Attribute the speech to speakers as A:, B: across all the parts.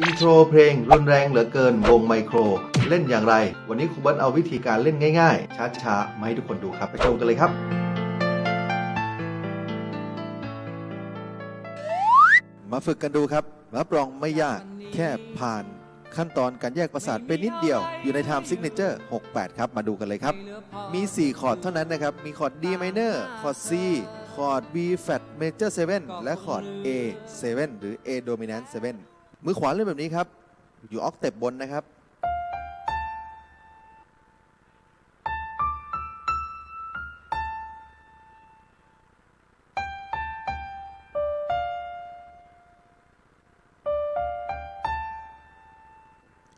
A: อินโทรเพลงรุนแรงเหลือเกินวงไมโคร เล่นอย่างไร วันนี้ครูเบิร์ตเอาวิธีการเล่นง่ายๆ ช้าๆ มาให้ทุกคนดูครับ ไปชมกันเลยครับ มาฝึกกันดูครับรับรองไม่ยากแค่ผ่านขั้นตอนการแยกประสาทเป็นนิดเดียว อยู่ใน Time Signature 68 ครับ มาดูกันเลยครับ มี 4 คอร์ดเท่านั้นนะครับ มีคอร์ด D minor คอร์ด C คอร์ด B flat major 7 และคอร์ด A 7หรือ A dominant 7 มือขวาเล่นแบบนี้ครับ อยู่ออกเต็ปบนนะครับ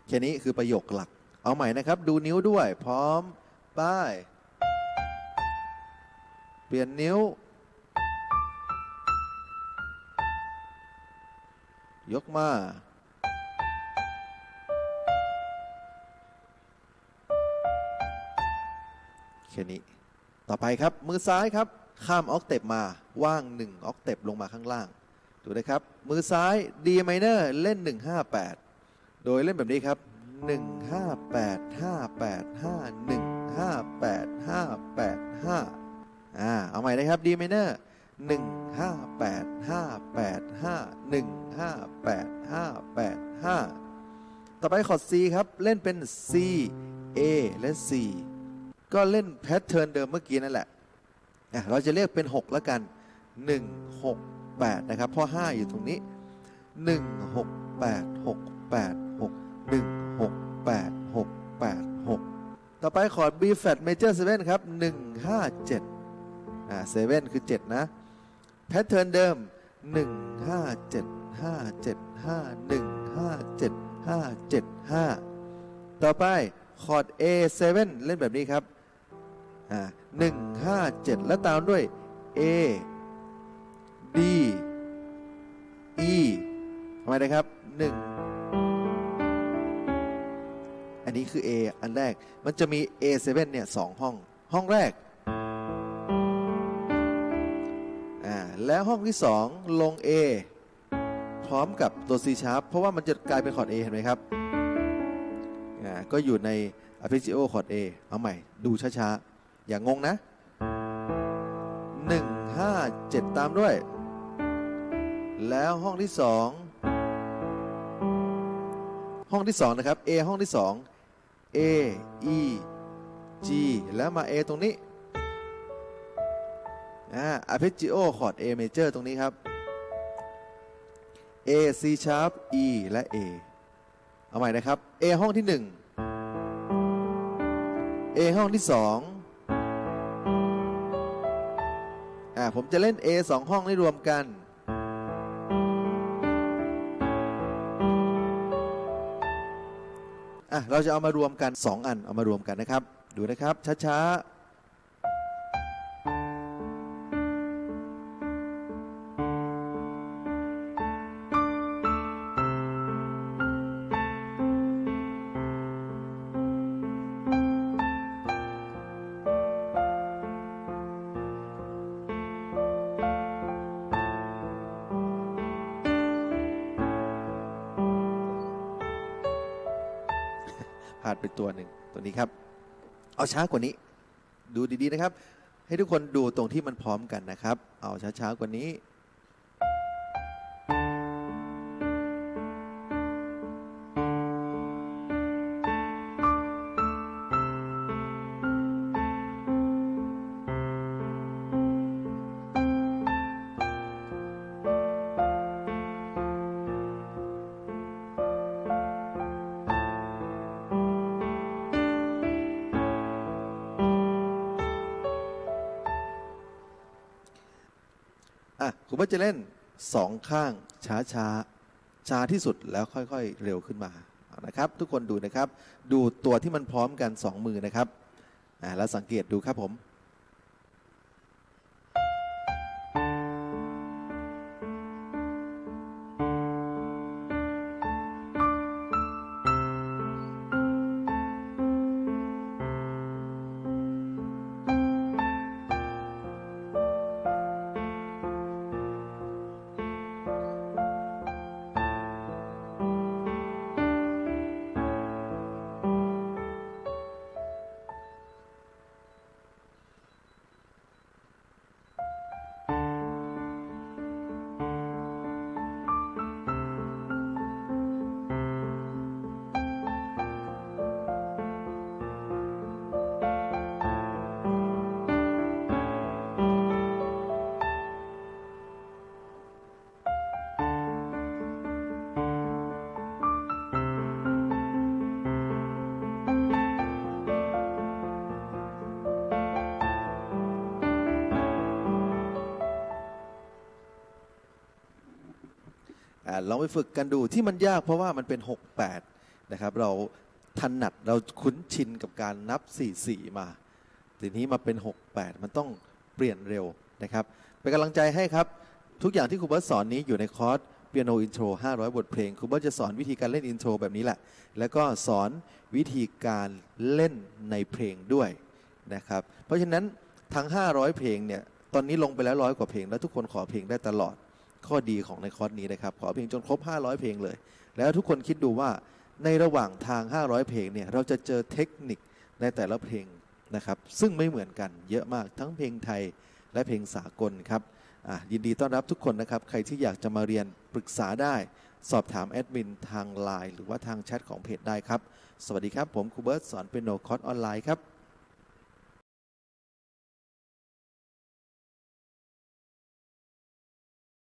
A: แค่นี้คือประโยคหลัก เอาใหม่นะครับ ดูนิ้วด้วย พร้อม ป้าย เปลี่ยนนิ้ว ยกมา แค่นี้ ต่อไปครับ มือซ้ายครับ ข้ามออกเตปมา ว่าง1ออกเตปลงมาข้างล่าง ดูนะครับ มือซ้าย D minor เล่น 158 โดยเล่นแบบนี้ครับ 1 5 8 5 8 5 1 5 8 5 8 5 อ่า เอาใหม่นะครับ D minor 1 5 8 5 8 5 1 5 8 5 8 5ต่อไปคอร์ด C ครับ เล่นเป็น C A และ C ก็เล่นแพทเทิร์นเดิมเมื่อกี้นั่นแหละอะเราจะเรียกเป็น 6 แล้วกัน 1 6 8 นะครับเพราะ5อยู่ตรงนี้ 1 6 8 6 8 6 1 6 8 6 8 6 ต่อไปคอร์ด B flat major 7 ครับ 1 5 7อ่า7คือ 7 นะ แพทเทิร์นเดิม 1 5 7 5 7 5 1 5 7 5 7 5 ต่อไป คอร์ด A 7 เล่นแบบนี้ครับอ่า1 5 7แล้วตามด้วย A D E ทำไมนะครับ1อันนี้คือ A อันแรกมันจะมี A7 เนี่ยสองห้อง ห้องแรก แล้วห้องที่ 2 ลง A พร้อมกับตัว C sharp เพราะว่ามันจะกลายเป็นคอร์ด A เห็นไหมครับอ่าก็อยู่ใน arpeggio คอร์ด A เอาใหม่ ดูช้าๆ อย่างงงนะ 1 5 7 ตามด้วย แล้วห้องที่ 2 ห้องที่ 2 นะครับ A ห้องที่ 2 A E G แล้วมา A ตรงนี้ อ่า arpeggio คอร์ด A major ตรงนี้ครับ A C sharp E และ A เอาใหม่นะครับ A ห้องที่ 1 A ห้องที่ 2อ่าผมจะเล่น A 2 ห้องนี้รวมกัน อะ เราจะเอามารวมกัน 2 อัน เอามารวมกันนะครับ ดูนะครับ ช้า ๆาดไปตัวหนึ่งตัวนี้ครับ เอาช้ากว่านี้ ดูดีๆนะครับ ให้ทุกคนดูตรงที่มันพร้อมกันนะครับ เอาช้าๆกว่านี้ อะคุณว่าจะเล่นสองข้างช้าช้าช้าที่สุดแล้วค่อยๆ เร็วขึ้นมาเอานะครับ ทุกคนดูนะครับ ดูตัวที่มันพร้อมกันสองมือนะครับอ่าแล้วสังเกตดูครับผม ลองไปฝึกกันดูที่มันยากเพราะว่ามันเป็น 68 นะครับ เราถนัดเราคุ้นชินกับการนับ 44 มา ทีนี้มาเป็น 68 มันต้องเปลี่ยนเร็วนะครับ เป็นกำลังใจให้ครับ ทุกอย่างที่ครูเบิร์ตสอนนี้อยู่ในคอร์สเปียโนอินโทร 500 บทเพลงครูเบิร์ตจะสอนวิธีการเล่นอินโทรแบบนี้แหละ แล้วก็สอนวิธีการเล่นในเพลงด้วยนะครับ เพราะฉะนั้นทั้ง 500 เพลงเนี่ย ตอนนี้ลงไปแล้วร้อยกว่าเพลง แล้วทุกคนขอเพลงได้ตลอด ข้อดีของในคอร์สนี้นะครับ ขอเพลงจนครบ 500 เพลงเลย แล้วทุกคนคิดดูว่าในระหว่างทาง 500 เพลงเนี่ยเราจะเจอเทคนิคในแต่ละเพลงนะครับ ซึ่งไม่เหมือนกันเยอะมากทั้งเพลงไทยและเพลงสากลครับยินดีต้อนรับทุกคนนะครับ ใครที่อยากจะมาเรียนปรึกษาได้ สอบถามแอดมินทางไลน์หรือว่าทางแชทของเพจได้ครับ สวัสดีครับ ผมครูเบิร์ตสอนเป็นโนคอร์สออนไลน์ครับ